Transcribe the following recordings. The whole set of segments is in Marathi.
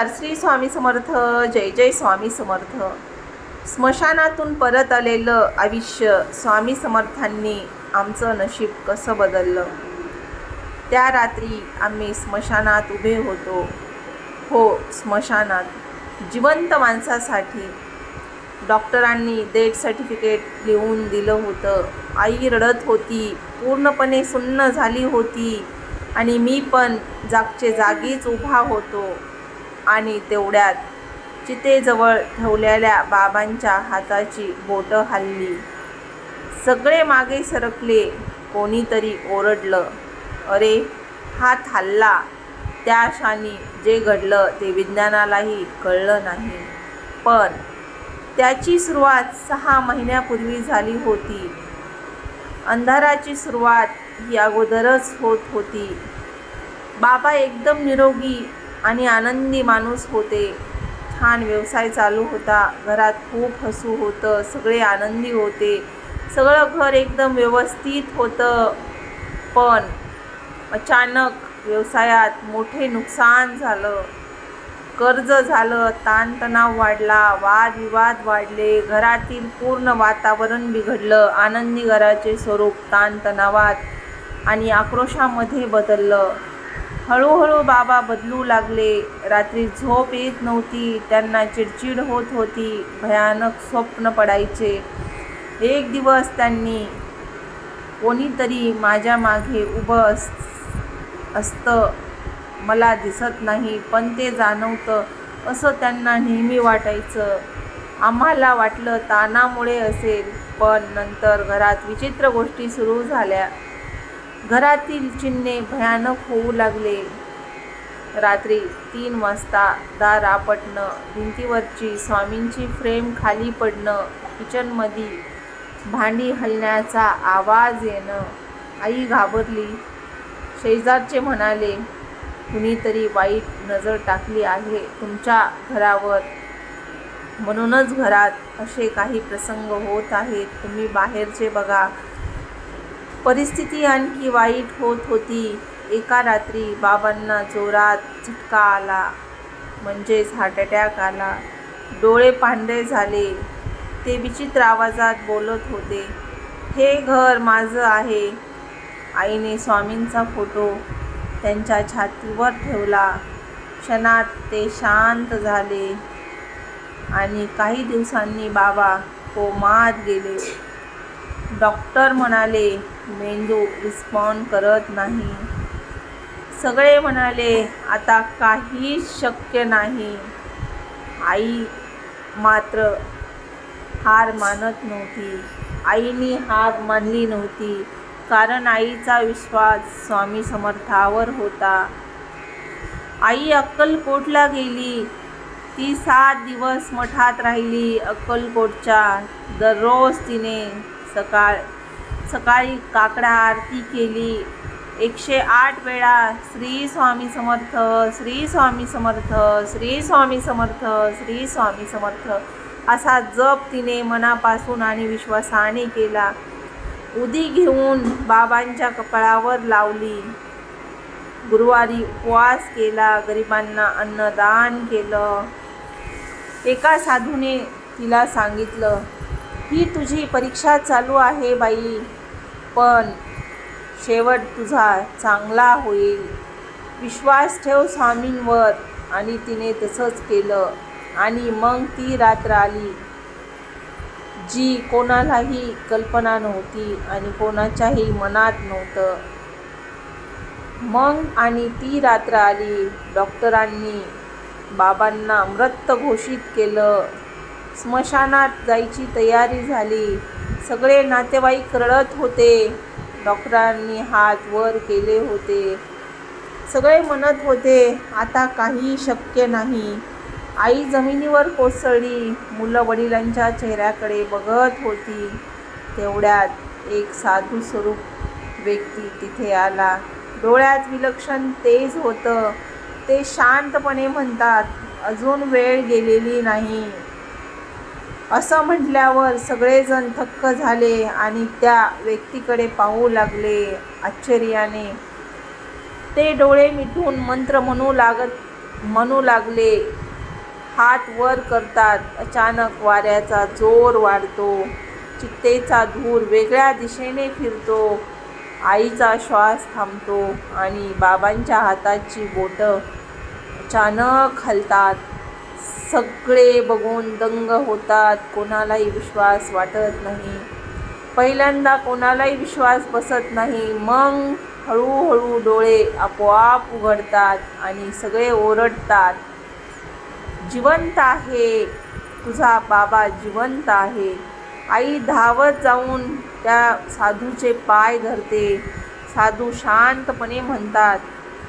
नमस्कार श्री स्वामी समर्थ जय जय स्वामी समर्थ. स्मशानातून परत आलेलं आयुष्य स्वामी समर्थांनी आमचं नशीब कसं बदललं? त्या रात्री आम्ही स्मशानात उभे होतो. हो स्मशानात. जिवंत माणसासाठी डॉक्टरांनी डेथ सर्टिफिकेट लिहून दिलं होतं. आई रडत होती पूर्णपणे सुन्न झाली होती आणि मी पण जागचे जागीच उभा होतो. आणि तेवढ्यात चितेजवळ ठेवलेल्या बाबांच्या हाताची बोटं हल्ली. सगळे मागे सरकले कोणीतरी ओरडलं अरे हात हल्ला. त्या क्षणी जे घडलं ते विज्ञानालाही कळलं नाही. पण त्याची सुरुवात सहा महिन्यापूर्वी झाली होती. अंधाराची सुरुवात ही अगोदरच होत होती. बाबा एकदम निरोगी आणि आनंदी माणूस होते. छान व्यवसाय चालू होता. घरात खूप हसू होतं. सगळे आनंदी होते. सगळं घर एकदम व्यवस्थित होतं. पण अचानक व्यवसायात मोठे नुकसान झालं. कर्ज झालं. ताणतणाव वाढला. वादविवाद वाढले. घरातील पूर्ण वातावरण बिघडलं. आनंदी घराचे स्वरूप ताणतणावात आणि आक्रोशामध्ये बदललं. हळूहळू बाबा बदलू लागले. रात्री झोप येत नव्हती. त्यांना चिडचिड होत होती. भयानक स्वप्न पडायचे. एक दिवस त्यांनी कोणीतरी माझ्या मागे उभं अस असतं. मला दिसत नाही पण ते जाणवतं. असं त्यांना नेहमी वाटायचं. आम्हाला वाटलं ताणामुळे असेल पण नंतर घरात विचित्र गोष्टी सुरू झाल्या. घरातील चिन्हे भयानक होऊ लागले. रात्री तीन वाजता दार आपटणं भिंतीवरची स्वामींची फ्रेम खाली पडणं किचनमध्ये भांडी हलण्याचा आवाज येणं. आई घाबरली. शेजारचे म्हणाले कुणीतरी वाईट नजर टाकली आहे तुमच्या घरावर. म्हणूनच घरात असे काही प्रसंग होत आहेत. तुम्ही बाहेरचे बघा. परिस्थिती आणखी वाईट होत होती. एका रात्री बाबांना जोरात झटका आला. म्हणजेच हार्ट अटॅक आला. डोळे पांढरे झाले. ते विचित्र आवाजात बोलत होते हे घर माझं आहे. आईने स्वामींचा फोटो त्यांच्या छातीवर ठेवला. क्षणात ते शांत झाले आणि काही दिवसांनी बाबा कोमात गेले. डॉक्टर म्हणाले मेंदू रिस्पॉन्ड करत नाही. सगळे म्हणाले आता काहीच शक्य नाही. आई मात्र हार मानत नव्हती. आईने हार मानली नव्हती कारण आईचा विश्वास स्वामी समर्थावर होता. आई अक्कलकोटला गेली. ती सात दिवस मठात राहिली अक्कलकोटच्या. दररोज तिने सकाळ सकाळी काकडा आरती केली. एकशे आठ वेळा श्री स्वामी समर्थ श्री स्वामी समर्थ श्री स्वामी समर्थ श्री स्वामी समर्थ असा जप तिने मनापासून आणि विश्वासाने केला. उदी घेऊन बाबांच्या कपाळावर लावली. गुरुवारी उपवास केला गरिबांना अन्नदान केलं. एका साधूने तिला सांगितलं ही तुझी परीक्षा चालू आहे बाई. पण शेवट तुझा चांगला होईल. विश्वास ठेव स्वामींवर. आणि तिने तसंच केलं. आणि मग ती रात्र आली जी कोणालाही कल्पना नव्हती आणि कोणाच्याही मनात नव्हतं. मग आणि ती रात्र आली डॉक्टरांनी बाबांना मृत घोषित केलं. स्मशानात जायची तयारी झाली. सगळे नातेवाईक रडत होते. डॉक्टरांनी हात वर केले होते. सगळे म्हणत होते आता काही शक्य नाही. आई जमिनीवर कोसळली. मुलं वडिलांच्या चेहऱ्याकडे बघत होती. तेवढ्यात एक साधू स्वरूप व्यक्ती तिथे आला. डोळ्यात विलक्षण तेज होतं. ते शांतपणे म्हणतात अजून वेळ गेलेली नाही. असं म्हटल्यावर सगळेजण थक्क झाले आणि त्या व्यक्तीकडे पाहू लागले आश्चर्याने. ते डोळे मिटून मंत्र म्हणू लागत म्हणू लागले हात वर करतात. अचानक वाऱ्याचा जोर वाढतो. चित्तेचा धूर वेगळ्या दिशेने फिरतो. आईचा श्वास थांबतो आणि बाबांच्या हाताची बोटं अचानक हलतात. सगळे बघून दंग होतात कोणालाही विश्वास वाटत नाही. पहिल्यांदा कोणालाही विश्वास बसत नाही. मग हळूहळू डोळे आपोआप उघडतात आणि सगळे ओरडतात. जिवंत आहे. तुझा बाबा जिवंत आहे. आई धावत जाऊन त्या साधूचे पाय धरते. साधू शांतपणे म्हणतात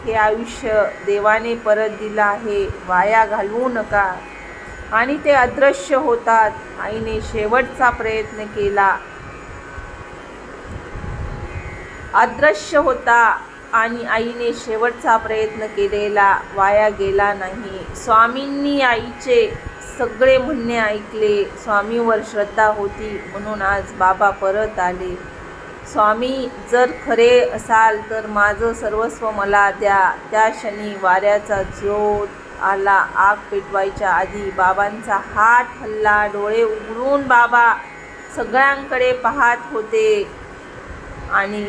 हे आयुष्य देवाने परत दिलं आहे. वाया घालवू नका. आणि ते अदृश्य होतात. आईने शेवटचा प्रयत्न केला. अदृश्य होता आणि आईने शेवटचा प्रयत्न केलेला वाया गेला नाही. स्वामींनी आईचे सगळे म्हणणे ऐकले. स्वामीवर श्रद्धा होती म्हणून आज बाबा परत आले. स्वामी जर खरे असाल तर माझं सर्वस्व मला द्या. त्या क्षणी वाऱ्याचा जोत आला. आग पेटवायच्या आधी बाबांचा हात हल्ला. डोळे उघडून बाबा सगळ्यांकडे पाहत होते. आणि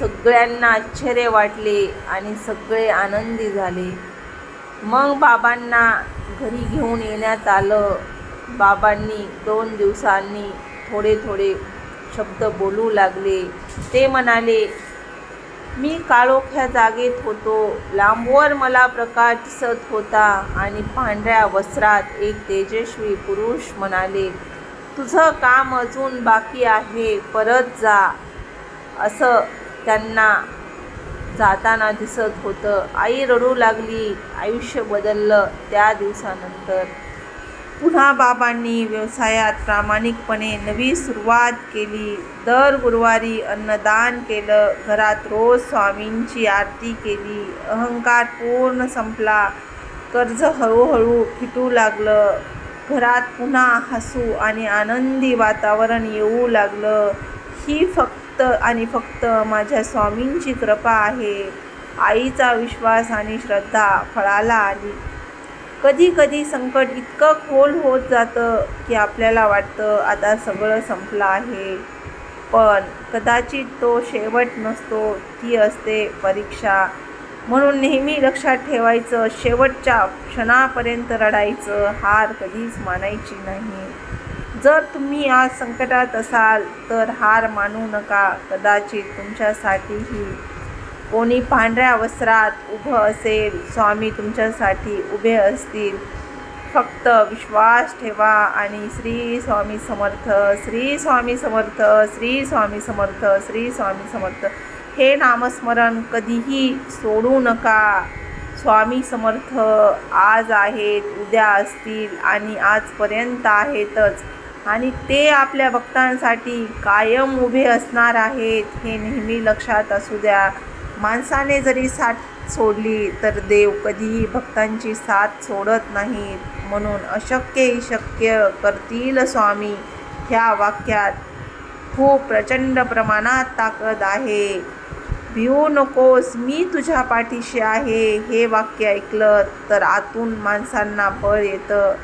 सगळ्यांना आश्चर्य वाटले आणि सगळे आनंदी झाले. मग बाबांना घरी घेऊन येण्यात आलं. बाबांनी दोन दिवसांनी थोडे थोडे शब्द बोलू लागले. ते म्हणाले मी काळोख्या जागेत होतो. लांबवर मला प्रकाश दिसत होता आणि पांढऱ्या वस्त्रात एक तेजस्वी पुरुष म्हणाले तुझं काम अजून बाकी आहे परत जा. असं त्यांना जाताना दिसत होतं. आई रडू लागली. आयुष्य बदललं त्या दिवसानंतर. पुन्हा बाबांनी व्यवसायात प्रामाणिकपणे नवी सुरुवात केली. दर गुरुवारी अन्नदान केलं. घरात रोज स्वामींची आरती केली. अहंकार पूर्ण संपला. कर्ज हळूहळू फिटू लागलं. घरात पुन्हा हसू आणि आनंदी वातावरण येऊ लागलं. ही फक्त आणि फक्त माझ्या स्वामींची कृपा आहे. आईचा विश्वास आणि श्रद्धा फळाला आली. कधी कधी संकट इतकं खोल होत जातं की आपल्याला वाटतं आता सगळं संपलं आहे. पण कदाचित तो शेवट नसतो ती असते परीक्षा. म्हणून नेहमी लक्षात ठेवायचं शेवटच्या क्षणापर्यंत रडायचं हार कधीच मानायची नाही. जर तुम्ही आज संकटात असाल तर हार मानू नका. कदाचित तुमच्यासाठीही कोणी पांढऱ्या वस्त्रात उभं असेल स्वामी तुमच्यासाठी उभे असतील. फक्त विश्वास ठेवा आणि श्री स्वामी समर्थ श्री स्वामी समर्थ श्री स्वामी समर्थ श्री स्वामी समर्थ. हे नामस्मरण कधीही सोडू नका. स्वामी समर्थ आज आहेत उद्या असतील आणि आजपर्यंत आहेतच. आणि ते आपल्या भक्तांसाठी कायम उभे असणार आहेत हे नेहमी लक्षात असू द्या. माणसाने जरी साथ सोडली तर देव कधीही भक्तांची साथ सोडत नाहीत म्हणून अशक्यही शक्य करतील स्वामी. ह्या वाक्यात खूप प्रचंड प्रमाणात ताकद आहे. भिवू नकोस मी तुझ्या पाठीशी आहे हे वाक्य ऐकलं तर आतून माणसांना बळ येतं.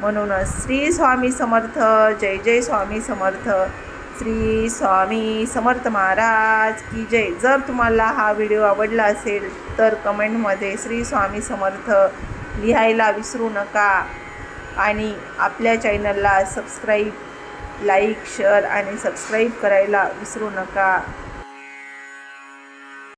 म्हणूनच श्री स्वामी समर्थ जय जय स्वामी समर्थ. श्री स्वामी समर्थ महाराज की जय. जर तुम्हाला हा व्हिडिओ आवडला असेल तर कमेंटमध्ये श्री स्वामी समर्थ लिहायला विसरू नका आणि आपल्या चॅनलला सबस्क्राईब लाईक शेअर आणि सबस्क्राईब करायला विसरू नका.